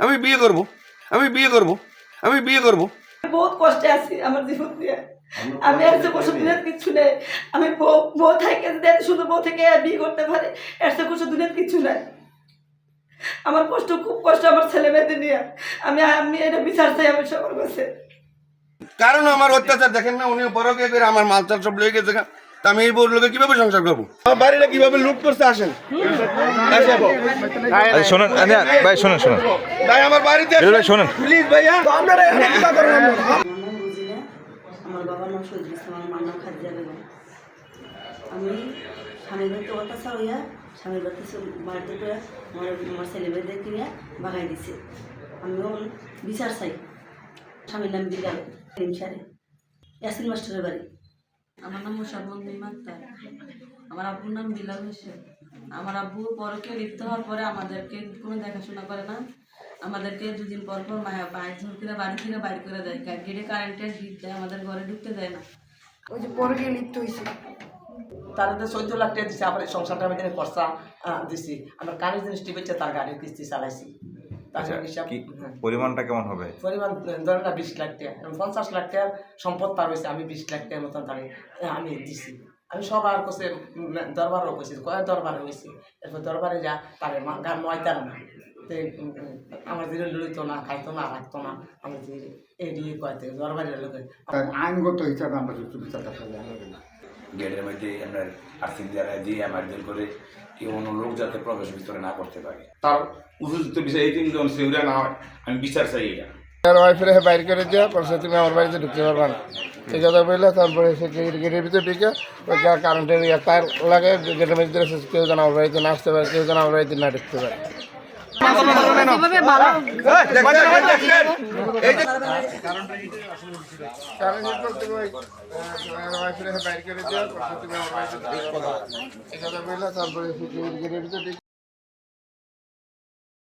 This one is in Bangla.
আমি বিয়ে করব। আমি বিয়ে করব। আমি বিয়ে করব। বহুত কষ্টে আছি আমার জীবন দিয়ে। আমি আর যে বসে দুনিয়ার কিচ্ছু নেই। আমি বউ বউ থেকে যদি এত সুন্দর বউ থেকে বিয়ে করতে পারে এর সে কিছু দুনিয়ার কিচ্ছু নাই। আমার কষ্ট খুব কষ্ট আমার ছেলে মেয়েদের নিয়ে। আমি আমি এটা বিচার চাই আমি সবার কাছে। কারণ আমার অত্যাচার দেখেন না উনি পরকে করে আমার মালচাল সব লেগে গেছে আমি এই বউর লোকে কীভাবে সংসার করব? আমার বাড়িটা কীভাবে লুট করতে আসেন। আচ্ছা শোনেন ভাই শোনেন শোনেন। ভাই আমার বাড়িতে শোনেন। প্লিজ ভাইয়া। আমার আমার? বাবার নাম সজিদ ইসলাম আমার নাম খাদিজা বেগম আমি স্বামীর বাড়িতে অত্যাচার হইয়া স্বামীর বাড়িতে বাড়িতে করে আমার আমার ছেলে মেয়েদের কিনে বাগাই দিছে। আমিও বিচার চাই। স্বামীর নাম হিমসারে ইয়াসিন মাস্টারের বাড়ি। আমার নাম মুসাবন্দি মাক্তার। আমার আব্বুর নাম বিলাল হোসেন। আমার আব্বু পরকে লিপ্ত হওয়ার পরে আমাদেরকে কোনো দেখাশোনা করে না। আমাদেরকে দুদিন পর পর মায়া বাইর ঝোর করে বাড়ি থেকে বাইর করে দেয়। গেটে কারেন্টের হিট দেয় আমাদের ঘরে ঢুকতে দেয় না। ওই যে পরকে লিপ্ত হয়েছে তাদের চোদ্দ লাখ টাকা দিচ্ছে আমার এই সংসারটা আমি দিনে খরচা দিছি। আমার কানের জিনিস টিপেছে তার গাড়ির কিস্তি চালাইছি। আচ্ছা কি হ্যাঁ। পরিমাণটা কেমন হবে? পরিমাণ ধরেন না বিশ লাখ টাকা। পঞ্চাশ লাখ টাকার সম্পদ তার হয়েছে আমি বিশ লাখ টাকার মতন তাকে আমি দিছি। আমি সবার কাছে দরবারও কইছি কয় দরবারে হয়েছে এরপর দরবারে যা তারে মা- গা ময়দার না। আমার দিনে লইতো না খাইতো না রাখতো না। আমি এড়িয়ে কয়তে দরবারের লোকে আইনগত হিসাবে আমরা বিচারটা গেটের মধ্যে আপনার আর্থিক যারা দিয়ে আমার দিল করে কেউ অন্য লোক যাতে প্রবেশ ভিতরে না করতে পারে। তার উপযুক্ত বিচার এই তিনজন সেগুলা না হয়। আমি বিচার চাই এটা। আর বাইর করে দেওয়া পরে তুমি আমার বাড়িতে ঢুকতে পারবা না। এই কথা বললে তারপরে সে গেটের ভিতরে ঢুকে ওই কারেন্টের ইয়ে তার লাগে গেটের কেউ যেন আমার বাড়িতে না আসতে পারে কেউ যেন আমার বাড়িতে না ঢুকতে পারে। বাইর করে দেওয়া তারপরে